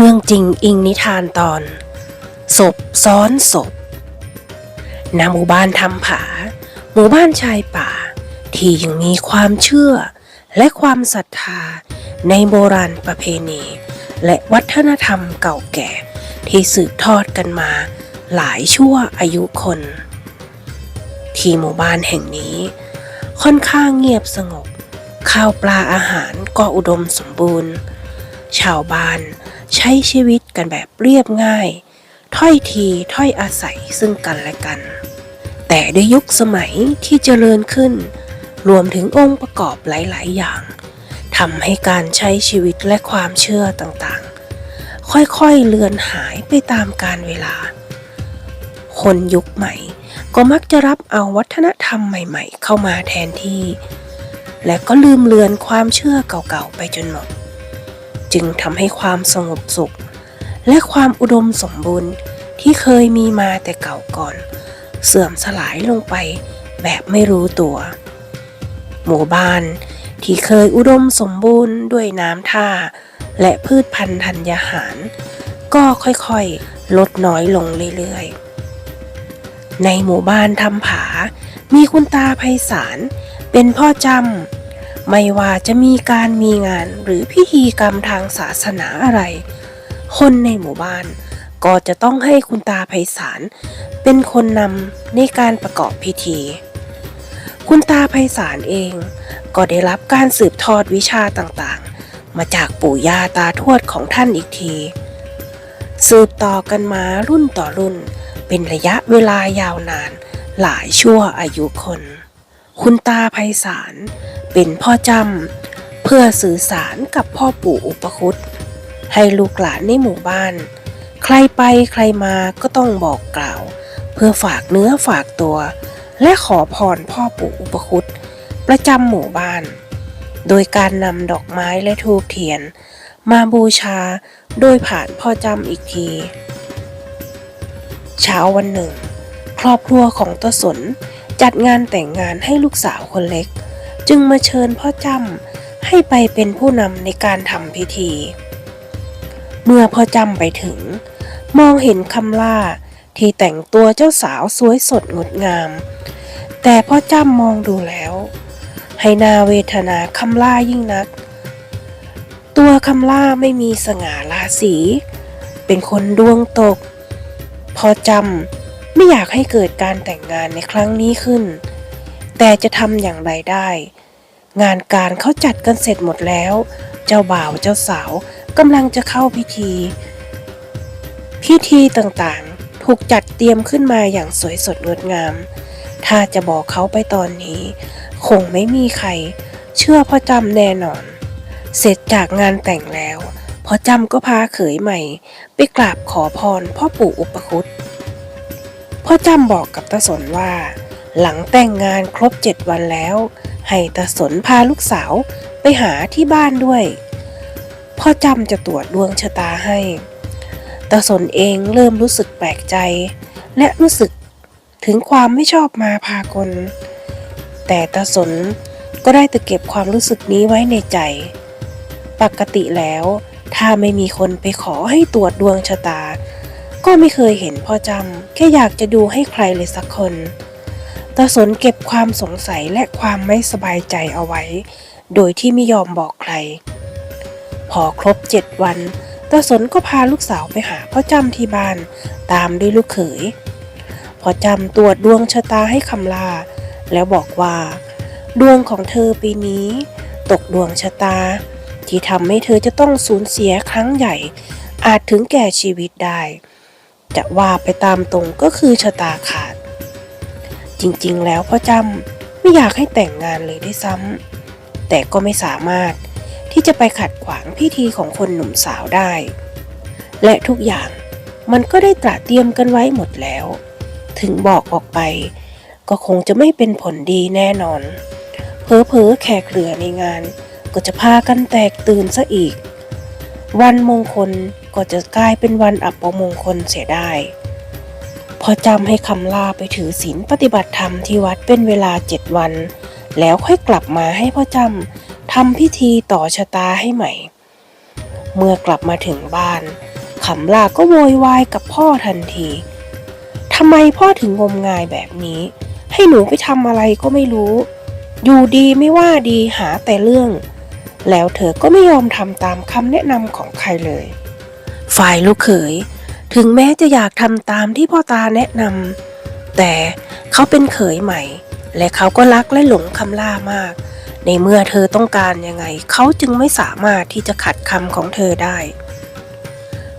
รื่องจริงอิงนิทานตอน ศพซ้อนศพณหมู่บ้านทำผา หมู่บ้านชายป่า ที่ยังมีความเชื่อ และความศรัทธา ในโบราณประเพณี และวัฒนธรรมเก่าแก่ ที่สืบทอดกันมาหลายชั่วอายุคน ที่หมู่บ้านแห่งนี้ ค่อนข้างเงียบสงบ ข้าวปลาอาหารก็อุดมสมบูรณ์ ชาวบ้าน ใช้ชีวิตกันแบบเรียบง่าย ถ้อยทีถ้อยอาศัยซึ่งกันและกัน แต่ด้วยยุคสมัยที่เจริญขึ้น รวมถึงองค์ประกอบหลาย ๆ อย่างทำให้การใช้ชีวิตและความเชื่อต่างๆ ค่อยๆเลือนหายไปตามกาลเวลา คนยุคใหม่ก็มักจะรับเอาวัฒนธรรมใหม่ ๆ เข้ามาแทนที่ และก็ลืมเลือนความเชื่อเก่าๆไปจนหมด จึงทำให้ความสงบสุข และความอุดมสมบูรณ์ที่เคยมีมาแต่เก่าก่อน เสื่อมสลายลงไปแบบไม่รู้ตัว หมู่บ้านที่เคยอุดมสมบูรณ์ด้วยน้ำท่า และพืชพันธุ์ธัญญาหาร ก็ค่อยๆ ลดน้อยลงเรื่อยๆ ในหมู่บ้านทำผา มีคุณตาไพศาลเป็นพ่อจำ ไม่ว่าจะมีการมีงานหรือพิธีกรรมทางศาสนาอะไร คนในหมู่บ้าน ก็จะต้องให้คุณตาไพศาลเป็นคนนำในการประกอบพิธี คุณตาไพศาลเอง ก็ได้รับการสืบทอดวิชาต่างๆ มาจากปู่ย่าตาทวดของท่านอีกที สืบต่อกันมารุ่นต่อรุ่น เป็นระยะเวลายาวนานหลายชั่วอายุคน คุณตาไพศาล เป็นพ่อจำเพื่อสื่อสารกับพ่อปู่อุปคุตให้ลูกหลานในหมู่บ้าน ใครไปใครมาก็ต้องบอกกล่าว เพื่อฝากเนื้อฝากตัว และขอพรพ่อปู่อุปคุตประจำหมู่บ้าน โดยการนำดอกไม้และธูปเทียน มาบูชาโดยผ่านพ่อจำอีกที เช้าวันหนึ่ง ครอบครัวของตสนจัดงานแต่งงานให้ลูกสาวคนเล็ก จึงมาเชิญพ่อจำให้ไปเป็นผู้นำในการทำพิธี เมื่อพ่อจำไปถึง มองเห็นคำล่าที่แต่งตัวเจ้าสาวสวยสดงดงาม แต่พ่อจำมองดูแล้ว ให้นาเวทนาคำล่ายิ่งนัก ตัวคำล่าไม่มีสง่าราศี เป็นคนดวงตก พอจำไม่อยากให้เกิดการแต่งงานในครั้งนี้ขึ้น แต่จะทำอย่างไรได้ งานการเขาจัดกันเสร็จหมดแล้ว เจ้าบ่าวเจ้าสาวกำลังจะเข้าพิธี พิธีต่างๆ ถูกจัดเตรียมขึ้นมาอย่างสวยสดงดงาม ถ้าจะบอกเขาไปตอนนี้ คงไม่มีใคร เชื่อพ่อจำแน่นอน เสร็จจากงานแต่งแล้วพ่อจำก็พาเขยใหม่ ไปกราบขอพรพ่อปู่อุปคุตพ่อจำบอกกับตาสนว่า หลังแต่งงานครบเจ็ดวันแล้ว ให้ตาสนพาลูกสาวไปหาที่บ้านด้วย พ่อจำจะตรวจดวงชะตาให้ตาสนเองเริ่มรู้สึกแปลกใจ และรู้สึกถึงความไม่ชอบมาพากล แต่ตาสนก็ได้แต่เก็บความรู้สึกนี้ไว้ในใจ ปกติแล้ว ถ้าไม่มีคนไปขอให้ตรวจดวงชะตา ก็ไม่เคยเห็นพ่อจำแค่อยากจะดูให้ใครเลยสักคน ตาสนเก็บความสงสัยและความไม่สบายใจเอาไว้ โดยที่ไม่ยอมบอกใคร พอครบเจ็ดวันตาสนก็พาลูกสาวไปหาพ่อจำที่บ้าน ตามด้วยลูกเขยพ่อจำตรวจดวงชะตาให้คำลา แล้วบอกว่า ดวงของเธอปีนี้ ตกดวงชะตา ที่ทำให้เธอจะต้องสูญเสียครั้งใหญ่ อาจถึงแก่ชีวิตได้ จะว่าไปตามตรงก็คือชะตาขาด จริงๆ แล้วพ่อจำไม่อยากให้แต่งงานเลยด้วยซ้ำแต่ก็ไม่สามารถที่จะไปขัดขวางพิธีของคนหนุ่มสาวได้ และทุกอย่างมันก็ได้ตระเตรียมกันไว้หมดแล้ว ถึงบอกออกไป ก็คงจะไม่เป็นผลดีแน่นอน เพอเพอแขกเหลือในงาน ก็จะพากันแตกตื่นซะอีก วันมงคลก็จะกลายเป็นวันอับมงคลเสียได้ พอจำให้คำลาไปถือศีลปฏิบัติธรรมที่วัดเป็นเวลาเจ็ดวัน แล้วค่อยกลับมาให้พ่อจำทำพิธีต่อชะตาให้ใหม่ เมื่อกลับมาถึงบ้านขำลาก็โวยวายกับพ่อทันทีทำไมพ่อถึงงมงายแบบนี้ ให้หนูไปทำอะไรก็ไม่รู้ อยู่ดีไม่ว่าดีหาแต่เรื่อง แล้วเธอก็ไม่ยอมทำตามคำแนะนำของใครเลย ฝ่ายลูกเขย ถึงแม้จะอยากทำตามที่พ่อตาแนะนำแต่เขาเป็นเขยใหม่ และเขาก็รักและหลงคำล่ามาก ในเมื่อเธอต้องการยังไง เขาจึงไม่สามารถที่จะขัดคำของเธอได้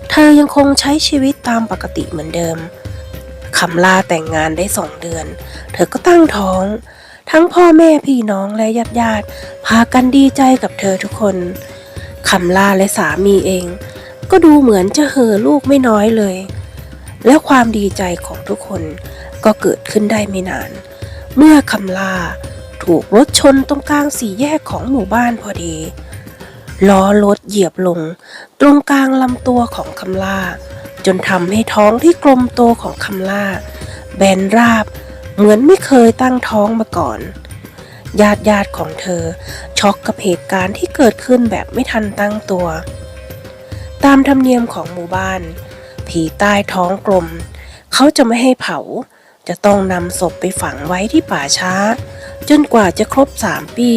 เธอยังคงใช้ชีวิตตามปกติเหมือนเดิมคำลาแต่งงานได้สองเดือน เธอก็ตั้งท้อง ทั้งพ่อแม่พี่น้องและญาติญาติพากันดีใจกับเธอทุกคนคำลาและสามีเอง ก็ดูเหมือนจะเห่อลูกไม่น้อยเลย และความดีใจของทุกคนก็เกิดขึ้นได้ไม่นาน เมื่อคำลาถูกรถชนตรงกลางสี่แยกของหมู่บ้านพอดีล้อรถเหยียบลง ตรงกลางลำตัวของคำลาจนทำให้ท้องที่กลมโตของคำลาแบนราบ เหมือนไม่เคยตั้งท้องมาก่อน ญาติญาติของเธอ ช็อกกับเหตุการณ์ที่เกิดขึ้นแบบไม่ทันตั้งตัว ตามธรรมเนียมของหมู่บ้าน ผีใต้ท้องกลม เขาจะไม่ให้เผา จะต้องนำศพไปฝังไว้ที่ป่าช้า จนกว่าจะครบสามปี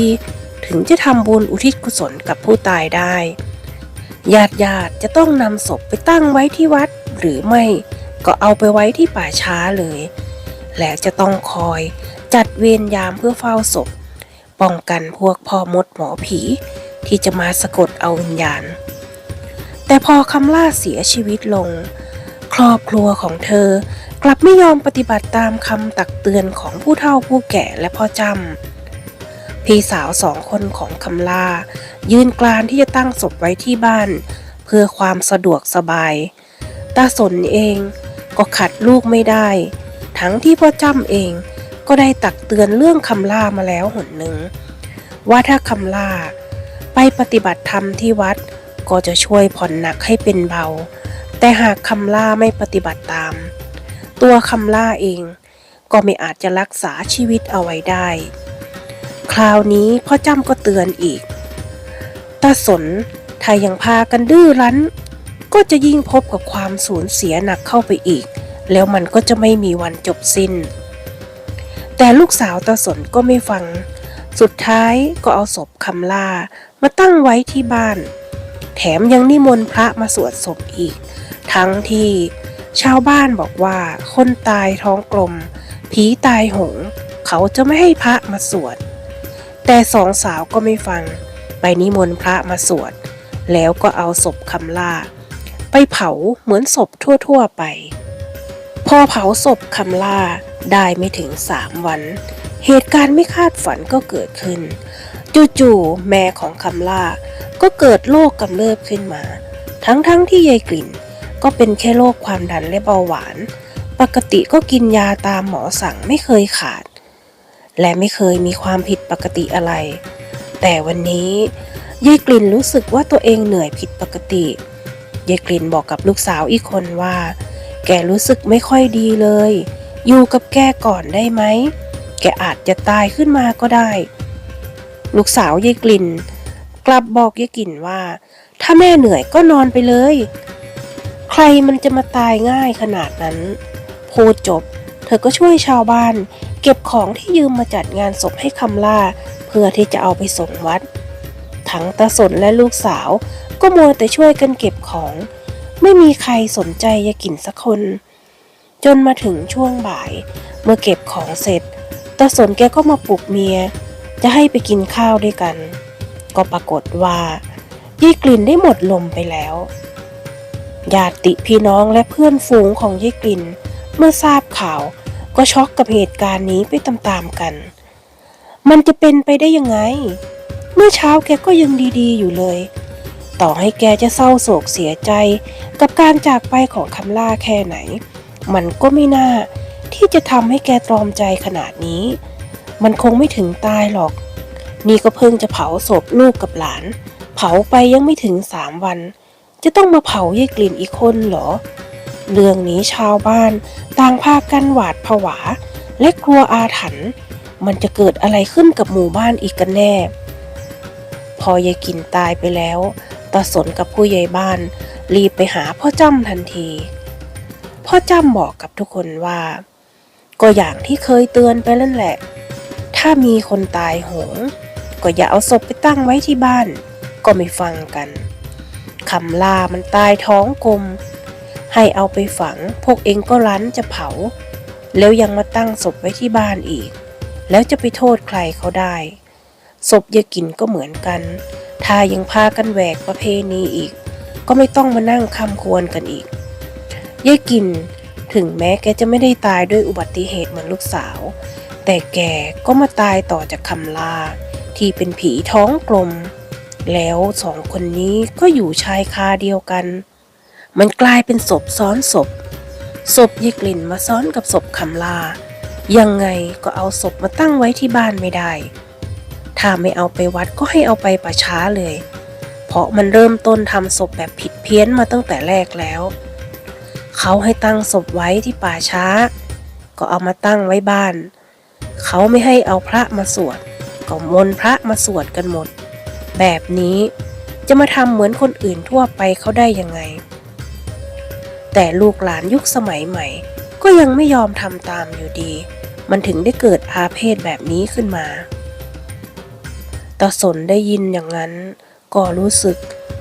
ถึงจะทำบุญอุทิศกุศลกับผู้ตายได้ญาติญาติจะต้องนำศพไปตั้งไว้ที่วัด หรือไม่ก็เอาไปไว้ที่ป่าช้าเลย และจะต้องคอยจัดเวรยามเพื่อเฝ้าศพ ป้องกันพวกพ่อมดหมอผี ที่จะมาสะกดเอาวิญญาณ แต่พอคำล่าเสียชีวิตลง ครอบครัวของเธอกลับไม่ยอมปฏิบัติตามคำตักเตือนของผู้เฒ่าผู้แก่และพ่อจำพี่สาวสองคนของคำล่า ยืนกลานที่จะตั้งศพไว้ที่บ้าน เพื่อความสะดวกสบาย ตาสนเองก็ขัดลูกไม่ได้ ทั้งที่พ่อจำเองก็ได้ตักเตือนเรื่องคำล่ามาแล้วหนหนึ่ง ว่าถ้าคำล่าไปปฏิบัติธรรมที่วัด ก็จะช่วยผ่อนหนักให้เป็นเบา แต่หากคำล่าไม่ปฏิบัติตาม ตัวคำล่าเอง ก็ไม่อาจจะรักษาชีวิตเอาไว้ได้ คราวนี้พ่อจ้ำก็เตือนอีกตาสนถ้ายังพากันดื้อรั้น ก็จะยิ่งพบกับความสูญเสียหนักเข้าไปอีก แล้วมันก็จะไม่มีวันจบสิ้น แต่ลูกสาวตาสนก็ไม่ฟัง สุดท้ายก็เอาศพคำล่ามาตั้งไว้ที่บ้าน แถมยังนิมนต์พระมาสวดศพอีก ทั้งที่ชาวบ้านบอกว่าคนตายท้องกลม ผีตายหง เขาจะไม่ให้พระมาสวด แต่สองสาวก็ไม่ฟัง ไปนิมนต์พระมาสวด แล้วก็เอาศพคำล่า ไปเผาเหมือนศพทั่วๆไป พอเผาศพคำล่าได้ไม่ถึงสามวัน เหตุการณ์ไม่คาดฝันก็เกิดขึ้น จู่ๆแม่ของคำล่า ก็เกิดโรคกำเริบขึ้นมา ทั้งๆทที่ยายกลิ่น ก็เป็นแค่โรคความดันและเบาหวาน ปกติก็กินยาตามหมอสั่งไม่เคยขาด และไม่เคยมีความผิดปกติอะไร แต่วันนี้ยายกลิ่นรู้สึกว่าตัวเองเหนื่อยผิดปกติยายกลิ่นบอกกับลูกสาวอีกคนว่า แกรู้สึกไม่ค่อยดีเลย อยู่กับแกก่อนได้ไหม แกอาจจะตายขึ้นมาก็ได้ ลูกสาวยายกลิ่น กลับบอกยายกลิ่นว่า ถ้าแม่เหนื่อยก็นอนไปเลย ใครมันจะมาตายง่ายขนาดนั้น พูดจบ เธอก็ช่วยชาวบ้าน เก็บของที่ยืมมาจัดงานศพให้คำล่า เพื่อที่จะเอาไปส่งวัด ทั้งตาสนและลูกสาวก็มัวแต่ช่วยกันเก็บของ ไม่มีใครสนใจยายกลิ่นสักคน จนมาถึงช่วงบ่าย เมื่อเก็บของเสร็จตาสนแกก็มาปลุกเมีย จะให้ไปกินข้าวด้วยกัน ก็ปรากฏว่ายายกลิ่นได้หมดลมไปแล้วญาติพี่น้องและเพื่อนฝูงของยายกลิ่น เมื่อทราบข่าวก็ช็อกกับเหตุการณ์นี้ไปตามๆกัน มันจะเป็นไปได้ยังไง เมื่อเช้าแกก็ยังดีๆอยู่เลย ต่อให้แกจะเศร้าโศกเสียใจกับการจากไปของคำล่าแค่ไหน มันก็ไม่น่าที่จะทำให้แกตรอมใจขนาดนี้ มันคงไม่ถึงตายหรอก นี่ก็เพิ่งจะเผาศพลูกกับหลาน เผาไปยังไม่ถึงสามวัน จะต้องมาเผายายกลิ่นอีกคนเหรอ เรื่องนี้ชาวบ้านต่างพากันหวาดผวา และกลัวอาถรรพ์มันจะเกิดอะไรขึ้นกับหมู่บ้านอีกกันแน่ พอยายกินตายไปแล้วตาสนกับผู้ใหญ่บ้าน รีบไปหาพ่อจ้ำทันที พ่อจ้ำบอกกับทุกคนว่า ก็อย่างที่เคยเตือนไปนั่นแหละ ถ้ามีคนตายโหง ก็อย่าเอาศพไปตั้งไว้ที่บ้าน ก็ไม่ฟังกันคำลามันตายท้องกลม ให้เอาไปฝัง พวกเองก็รั้นจะเผา แล้วยังมาตั้งศพไว้ที่บ้านอีก แล้วจะไปโทษใครเขาได้ศพยากินก็เหมือนกัน ถ้ายังพากันแหวกประเพณีอีก ก็ไม่ต้องมานั่งคำควรกันอีกยากินถึงแม้แกจะไม่ได้ตายด้วยอุบัติเหตุเหมือนลูกสาว แต่แกก็มาตายต่อจากคำลา ที่เป็นผีท้องกลม แล้วสองคนนี้ก็อยู่ชายคาเดียวกัน มันกลายเป็นศพซ้อนศพ ศพยายกลิ่นมาซ้อนกับศพคำลา ยังไงก็เอาศพมาตั้งไว้ที่บ้านไม่ได้ ถ้าไม่เอาไปวัดก็ให้เอาไปป่าช้าเลย เพราะมันเริ่มต้นทำศพแบบผิดเพี้ยนมาตั้งแต่แรกแล้ว เขาให้ตั้งศพไว้ที่ป่าช้า ก็เอามาตั้งไว้บ้าน เขาไม่ให้เอาพระมาสวดก็มนพระมาสวดกันหมด แบบนี้จะมาทำเหมือนคนอื่นทั่วไปเขาได้ยังไง แต่ลูกหลานยุคสมัยใหม่ ก็ยังไม่ยอมทำตามอยู่ดี มันถึงได้เกิดอาเพศแบบนี้ขึ้นมาตาสนได้ยินอย่างนั้น ก็รู้สึก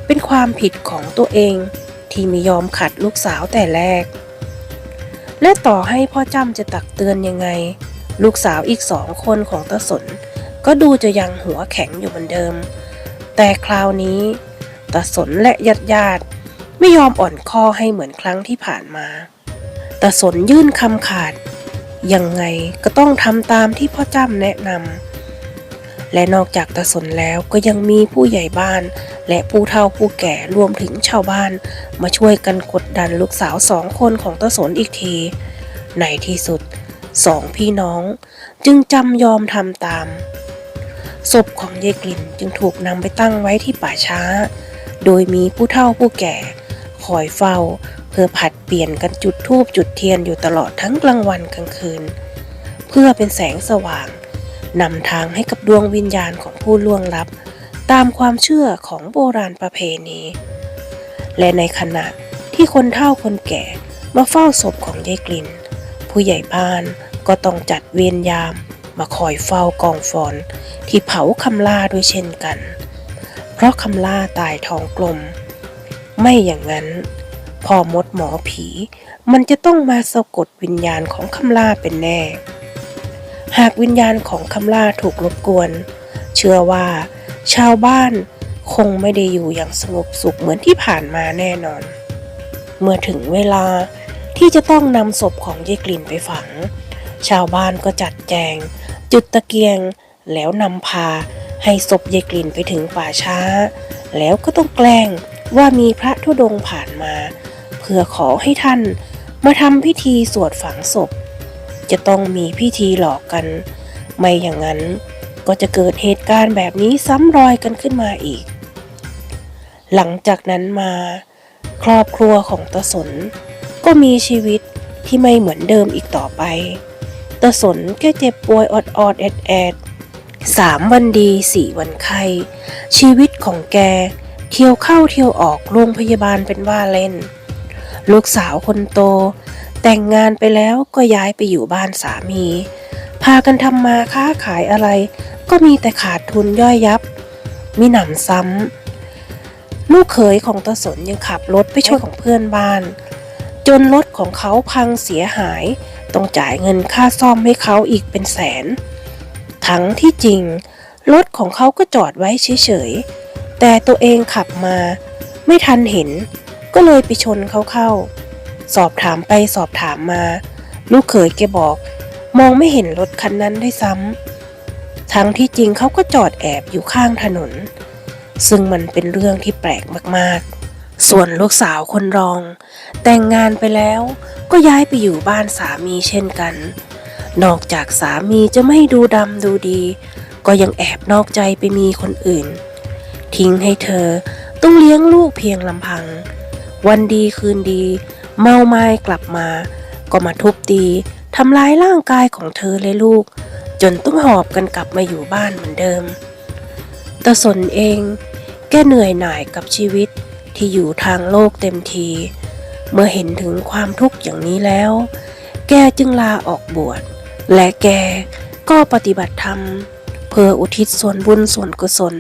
เป็นความผิดของตัวเองที่ไม่ยอมขัดลูกสาวแต่แรก และต่อให้พ่อจ้ำจะตักเตือนยังไง ลูกสาวอีกสองคนของตาสน ก็ดูจะยังหัวแข็งอยู่เหมือนเดิม แต่คราวนี้ตาสนและญาติญาติไม่ยอมอ่อนข้อให้เหมือนครั้งที่ผ่านมาตาสนยื่นคำขาด ยังไงก็ต้องทำตามที่พ่อจ้ำแนะนำ และนอกจากตาสนแล้วก็ยังมีผู้ใหญ่บ้าน และผู้เฒ่าผู้แก่รวมถึงชาวบ้าน มาช่วยกันกดดันลูกสาวสองคนของตาสนอีกที ในที่สุด สองพี่น้องจึงจำยอมทำตาม ศพของยายกลิ่นจึงถูกนำไปตั้งไว้ที่ป่าช้า โดยมีผู้เฒ่าผู้แก่คอยเฝ้า เพื่อผัดเปลี่ยนกันจุดธูปจุดเทียนอยู่ตลอดทั้งกลางวันกลางคืน เพื่อเป็นแสงสว่างนำทางให้กับดวงวิญญาณของผู้ล่วงลับ ตามความเชื่อของโบราณประเพณี และในขณะที่คนเฒ่าคนแก่มาเฝ้าศพของยายกลิ่น ผู้ใหญ่บ้านก็ต้องจัดเวรยามมาคอยเฝ้ากองฟอนที่เผาคำล่าด้วยเช่นกัน เพราะคำล่าตายท้องกลม ไม่อย่างนั้น พอมดหมอผี มันจะต้องมาสะกดวิญญาณของคำล่าเป็นแน่ หากวิญญาณของคำล่าถูกรบกวน เชื่อว่าชาวบ้านคงไม่ได้อยู่อย่างสงบสุขเหมือนที่ผ่านมาแน่นอน เมื่อถึงเวลา ที่จะต้องนำศพของยายกลิ่นไปฝัง ชาวบ้านก็จัดแจง จุดตะเกียงแล้วนำพาให้ศพยายกลิ่นไปถึงป่าช้า แล้วก็ต้องแกล้งว่ามีพระธุดงค์ผ่านมา เพื่อขอให้ท่านมาทำพิธีสวดฝังศพ จะต้องมีพิธีหลอกกัน ไม่อย่างนั้นก็จะเกิดเหตุการณ์แบบนี้ซ้ำรอยกันขึ้นมาอีก หลังจากนั้นมา ครอบครัวของตาสน ก็มีชีวิตที่ไม่เหมือนเดิมอีกต่อไปตาสนแค่เจ็บป่วยอดอดแอดแอดสามวันดีสี่วันไข้ชีวิตของแก เที่ยวเข้าเที่ยวออกโรงพยาบาลเป็นว่าเล่น ลูกสาวคนโต แต่งงานไปแล้วก็ย้ายไปอยู่บ้านสามี พากันทำมาค้าขายอะไร ก็มีแต่ขาดทุนย่อยยับ มีหนำซ้ำลูกเขยของตาสนยังขับรถไปช่วยของเพื่อนบ้าน จนรถของเขาพังเสียหาย ต้องจ่ายเงินค่าซ่อมให้เขาอีกเป็นแสน ทั้งที่จริง รถของเขาก็จอดไว้เฉยๆ แต่ตัวเองขับมา ไม่ทันเห็น ก็เลยไปชนเขาเข้า สอบถามไปสอบถามมา ลูกเขยแกบอก มองไม่เห็นรถคันนั้นด้วยซ้ำทั้งที่จริงเขาก็จอดแอบอยู่ข้างถนน ซึ่งมันเป็นเรื่องที่แปลกมากๆ ส่วนลูกสาวคนรอง แต่งงานไปแล้วก็ย้ายไปอยู่บ้านสามีเช่นกัน นอกจากสามีจะไม่ดูดำดูดี ก็ยังแอบนอกใจไปมีคนอื่น ทิ้งให้เธอต้องเลี้ยงลูกเพียงลำพัง วันดีคืนดี เมาไม้กลับมา ก็มาทุบตีทำร้ายร่างกายของเธอและลูก จนต้องหอบกันกลับมาอยู่บ้านเหมือนเดิมตาสนเอง แกเหนื่อยหน่ายกับชีวิต ที่อยู่ทางโลกเต็มที เมื่อเห็นถึงความทุกข์อย่างนี้แล้ว แกจึงลาออกบวช และแกก็ปฏิบัติธรรม เพื่ออุทิศส่วนบุญส่วนกุศล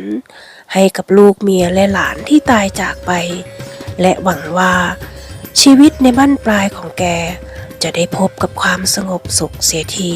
ให้กับลูกเมียและหลานที่ตายจากไป และหวังว่าชีวิตในบ้านปลายของแกจะได้พบกับความสงบสุขเสียที